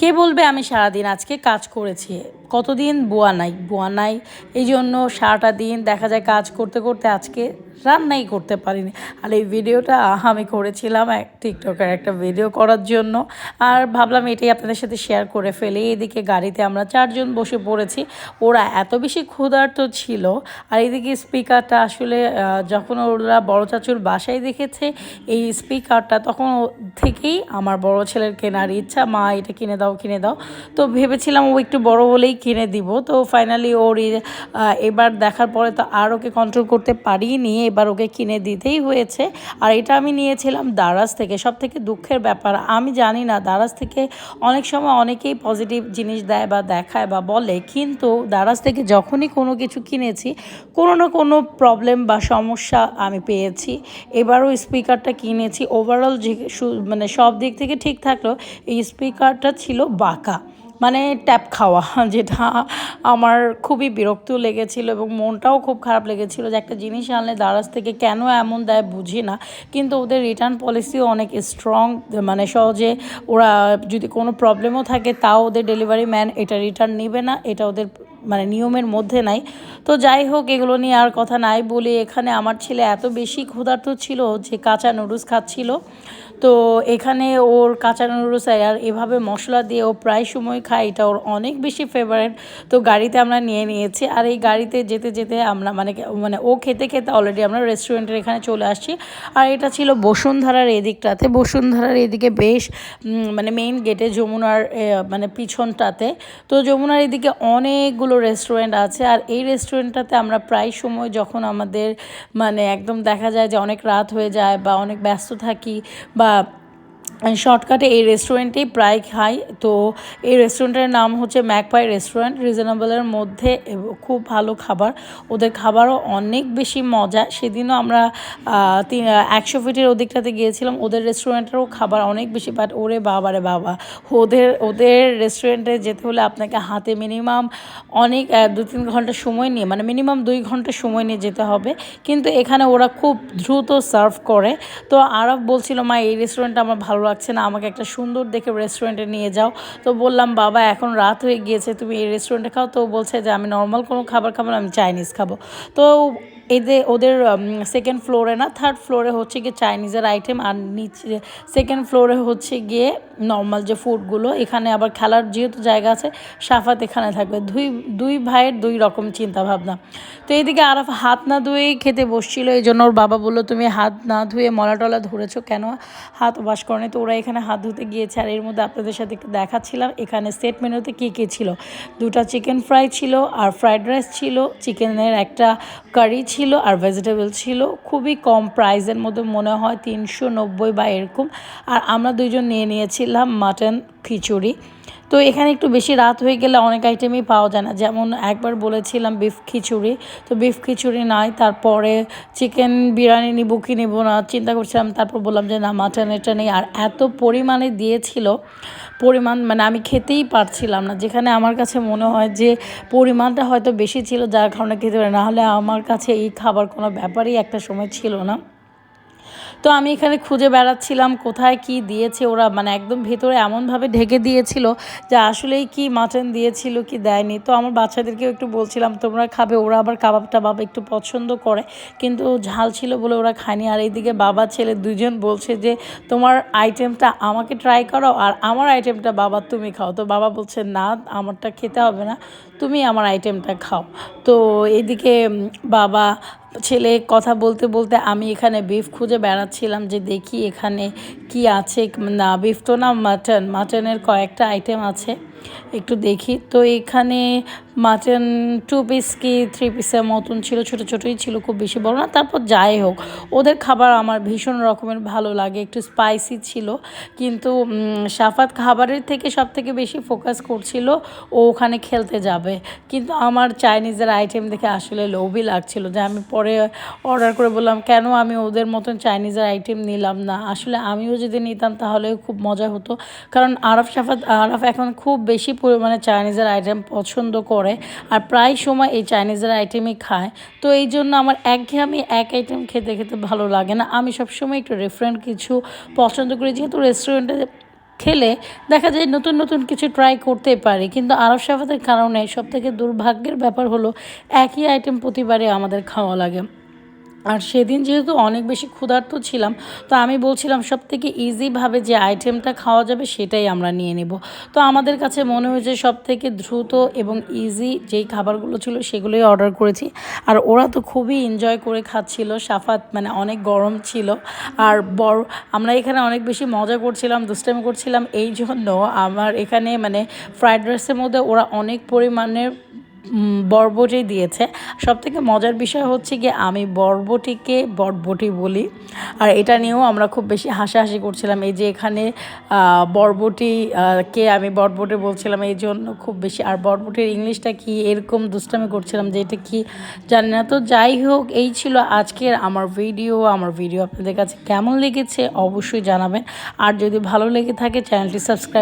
কে বলবে? আমি সারাদিন আজকে কাজ করেছি। কতদিন বোয়া নাই? বোয়া নাই। এই জন্য সারাটা দিন দেখা যায় কাজ করতে করতে আজকে রান্নাই করতে পারিনি। আর এই ভিডিওটা আমি করেছিলাম এক টিকটকের একটা ভিডিও করার জন্য। আর ভাবলাম এটাই আপনাদের সাথে শেয়ার করে ফেলি। এদিকে গাড়িতে আমরা চারজন বসে পড়েছি। ওরা এত বেশি ক্ষুধার্ত ছিল। আর এদিকে স্পিকারটা আসলে যখন ওরা বড় চাচুর বাসায় দেখেছে, এই স্পিকারটা তখন থেকেই আমার বড় ছেলের কেনার ইচ্ছা, মা, এটা কিনে দাও কিনে দাও। তো ভেবেছিলাম ও একটু বড় হলেই কিনে দিব। তো ফাইনালি ওর এবার দেখার পরে তো আর ওকে কন্ট্রোল করতে পারিনি। এবার ওকে কিনে দিতেই হয়েছে। আর এটা আমি নিয়েছিলাম দারাজ থেকে। সব থেকে দুঃখের ব্যাপার, আমি জানি না, দারাজ থেকে অনেক সময় অনেকেই পজিটিভ জিনিস দেয় বা দেখায় বা বলে। কিন্তু দারাজ থেকে যখনই কোনো কিছু কিনেছি, কোনো না কোনো প্রবলেম বা সমস্যা আমি পেয়েছি। এবারও স্পিকারটা কিনেছি। ওভারঅল যে মানে সব দিক থেকে ঠিক থাকলেও এই স্পিকারটা ছিল বাঁকা। মানে ট্যাপ খাওয়া, যেটা আমার খুবই বিরক্ত লেগেছিল এবং মনটাও খুব খারাপ লেগেছিল যে একটা জিনিস আনলে দারাজ থেকে কেন এমন দেয় বুঝি না। কিন্তু ওদের রিটার্ন পলিসিও অনেক স্ট্রং মানে সহজে ওরা যদি কোনো প্রবলেমও থাকে তাও ওদের ডেলিভারি ম্যান এটা রিটার্ন নেবে না, এটা ওদের মানে নিয়মের মধ্যে নাই। তো যাই হোক, এগুলো নিয়ে আর কথা নাই বলে এখানে আমার ছেলে এত বেশি ক্ষুধার্ত ছিল যে কাঁচা নুডলস খাচ্ছিল। তো এখানে ওর কাঁচা নুডলস আর এভাবে মশলা দিয়ে ও প্রায় সময় খায়, এটা ওর অনেক বেশি ফেভারেট তো গাড়িতে আমরা নিয়ে নিয়েছি আর এই গাড়িতে যেতে যেতে আমরা মানে মানে ও খেতে খেতে অলরেডি আমরা রেস্টুরেন্টের এখানে চলে আসছি। আর এটা ছিল বসুন্ধরার এদিকটাতে। বসুন্ধরার এদিকে বেশ মানে মেইন গেটে যমুনার মানে পিছনটাতে। তো যমুনার এদিকে অনেকগুলো রেস্টুরেন্ট আছে আর এই রেস্টুরেন্টটাতে আমরা প্রায় সময় যখন আমাদের মানে একদম দেখা যায় যে অনেক রাত হয়ে যায় বা অনেক ব্যস্ত থাকি বা uh, শর্টকাটে এই রেস্টুরেন্টেই প্রায় খাই তো এই রেস্টুরেন্টের নাম হচ্ছে ম্যাকপাই রেস্টুরেন্ট রিজনেবলের মধ্যে খুব ভালো খাবার। ওদের খাবারও অনেক বেশি মজা। সেদিনও আমরা একশো ফিটের ওদিকটাতে গিয়েছিলাম। ওদের রেস্টুরেন্টেরও খাবার অনেক বেশি বাট ওরে বাবারে বাবা। ওদের ওদের রেস্টুরেন্টে যেতে হলে আপনাকে হাতে মিনিমাম অনেক দু তিন ঘণ্টা সময় নিয়ে মানে মিনিমাম দুই ঘণ্টা সময় নিয়ে যেতে হবে। কিন্তু এখানে ওরা খুব দ্রুত সার্ভ করে। তো আরব বলছিল, মা, এই রেস্টুরেন্টটা আমার ভালো লাগছে না, আমাকে একটা সুন্দর দেখে রেস্টুরেন্টে নিয়ে যাও। তো বললাম, বাবা, এখন রাত হয়ে গিয়েছে, তুমি এই রেস্টুরেন্টে খাও। তো বলছে যে, আমি নর্মাল কোনো খাবার খাব না, আমি চাইনিজ খাব। তো এদের ওদের সেকেন্ড ফ্লোরে না থার্ড ফ্লোরে হচ্ছে গিয়ে চাইনিজের আইটেম আর নিচে সেকেন্ড ফ্লোরে হচ্ছে গিয়ে নর্মাল যে ফুডগুলো এখানে আবার খেলার যেহেতু জায়গা আছে, সাফাত এখানে থাকবে। দুই দুই ভাইয়ের দুই রকম চিন্তা ভাবনা তো এইদিকে আরাফ হাত না ধুয়েই খেতে বসছিল, এই জন্য ওর বাবা বলল, তুমি হাত না ধুয়ে মলা টলা ধরেছো কেন? হাত ওয়াশ করেনি। তো ওরা এখানে হাত ধুতে গিয়েছে। আর এর মধ্যে আপনাদের সাথে একটু দেখাচ্ছিলাম, এখানে সেট মেনুতে কী কী ছিল? দুটা চিকেন ফ্রাই ছিল, আর ফ্রাইড রাইস ছিল চিকেনের একটা কারি ছিল আর ভেজিটেবল ছিল, খুবই কম প্রাইসের মধ্যে মনে হয় তিনশো নব্বই বা এরকম। আর আমরা দুজন নিয়ে নিয়েছিলাম মাটন খিচুড়ি। তো এখানে একটু বেশি রাত হয়ে গেলে অনেক আইটেমই পাওয়া যায় না। যেমন একবার বলেছিলাম বিফ খিচুড়ি। তো বিফ খিচুড়ি নাই, তারপরে চিকেন বিরিয়ানি নিবো কি নেব না চিন্তা করছিলাম। তারপর বললাম যে, না মাটন এটা নেই। আর এত পরিমাণে দিয়েছিল, পরিমাণ মানে আমি খেতেই পারছিলাম না। যেখানে আমার কাছে মনে হয় যে, পরিমাণটা হয়তো বেশি ছিল, যার কারণে খেতে পারে না। হলে আমার কাছে এই খাবার কোনো ব্যাপারই একটা সময় ছিল না। তো আমি এখানে খুঁজে বেড়াচ্ছিলাম কোথায় কি দিয়েছে ওরা মানে একদম ভেতরে এমনভাবে ঢেকে দিয়েছিল যে আসলেই কি মাটন দিয়েছিল কি দেয়নি। তো আমার বাচ্চাদেরকেও একটু বলছিলাম, তোমরা খাবে, ওরা আবার কাবাব টাবাব একটু পছন্দ করে। কিন্তু ঝাল ছিল বলে ওরা খায়নি। আর এইদিকে বাবা, ছেলে দুজন বলছে যে, তোমার আইটেমটা আমাকে ট্রাই করো আর আমার আইটেমটা বাবা তুমি খাও। তো বাবা বলছে, না, আমারটা খেতে হবে না, তুমি আমার আইটেমটা খাও। তো এদিকে বাবা ছেলে কথা বলতে বলতে আমি এখানে বিফ খুঁজে বেড়াচ্ছিলাম যে দেখি এখানে কি আছে। না বিফ তো না মাটন মাটনের কয়েকটা আইটেম আছে। একটু দেখি। তো এখানে মাটন টু পিস কি থ্রি পিসের মতন ছিল, ছোটো ছোটোই ছিল, খুব বেশি বড় না। তারপর যাই হোক, ওদের খাবার আমার ভীষণ রকমের ভালো লাগে, একটু স্পাইসি ছিল। কিন্তু সাফাত খাবারের থেকে সব থেকে বেশি ফোকাস করছিল ও ওখানে খেলতে যাবে। কিন্তু আমার চাইনিজের আইটেম দেখে আসলে লোভই লাগছিল যে আমি পরে অর্ডার করে বললাম, কেন আমি ওদের মতন চাইনিজের আইটেম নিলাম না? আসলে আমিও যদি নিতাম তাহলে খুব মজা হতো। কারণ আরফ সাফাত, আরফ এখন খুব বেশি পরিমাণে চাইনিজের আইটেম পছন্দ করে। আর প্রায় সময় এই চাইনিজের আইটেমই খায়। তো এই জন্য আমার একঘেয়েমি এক আইটেম খেতে খেতে ভালো লাগে না। আমি সবসময় একটু রেফারেন্ট কিছু পছন্দ করি। যেহেতু রেস্টুরেন্টে খেলে দেখা যায় নতুন নতুন কিছু ট্রাই করতে পারি। কিন্তু আরব সাফাতের কারণে সবথেকে দুর্ভাগ্যের ব্যাপার হলো একই আইটেম প্রতিবারে আমাদের খাওয়া লাগে। আর সেদিন যেহেতু অনেক বেশি ক্ষুধার্ত ছিলাম, তো আমি বলছিলাম সব থেকে ইজিভাবে যে আইটেমটা খাওয়া যাবে সেটাই আমরা নিয়ে নেব। তো আমাদের কাছে মনে হয়েছে সব থেকে দ্রুত এবং ইজি যেই খাবারগুলো ছিল সেগুলোই অর্ডার করেছি। আর ওরা তো খুবই এনজয় করে খাচ্ছিল, সাফাত মানে অনেক গরম ছিল। আর বড়, আমরা এখানে অনেক বেশি মজা করছিলাম, দুষ্টামি করছিলাম এই জন্য আমার এখানে মানে ফ্রাইড রাইসের মধ্যে ওরা অনেক পরিমাণের বরবটি দিয়েছে। সব থেকে মজার বিষয় হচ্ছে গিয়ে আমি বরবটিকে বটবটি বলি। আর এটা নিয়েও আমরা খুব বেশি হাসাহাসি করছিলাম। এই যে এখানে আহ, বরবটি কে আমি বটবটি বলছিলাম এই জন্য খুব বেশি। আর বটবটির ইংলিশটা কি এরকম দুষ্টামি করছিলাম যে এটা কি জানি না। তো যাই হোক এই ছিল আজকের আমার ভিডিও। আমার ভিডিও আপনাদের কাছে কেমন লেগেছে অবশ্যই জানাবেন। আর যদি ভালো লেগে থাকে চ্যানেলটি সাবস্ক্রাইব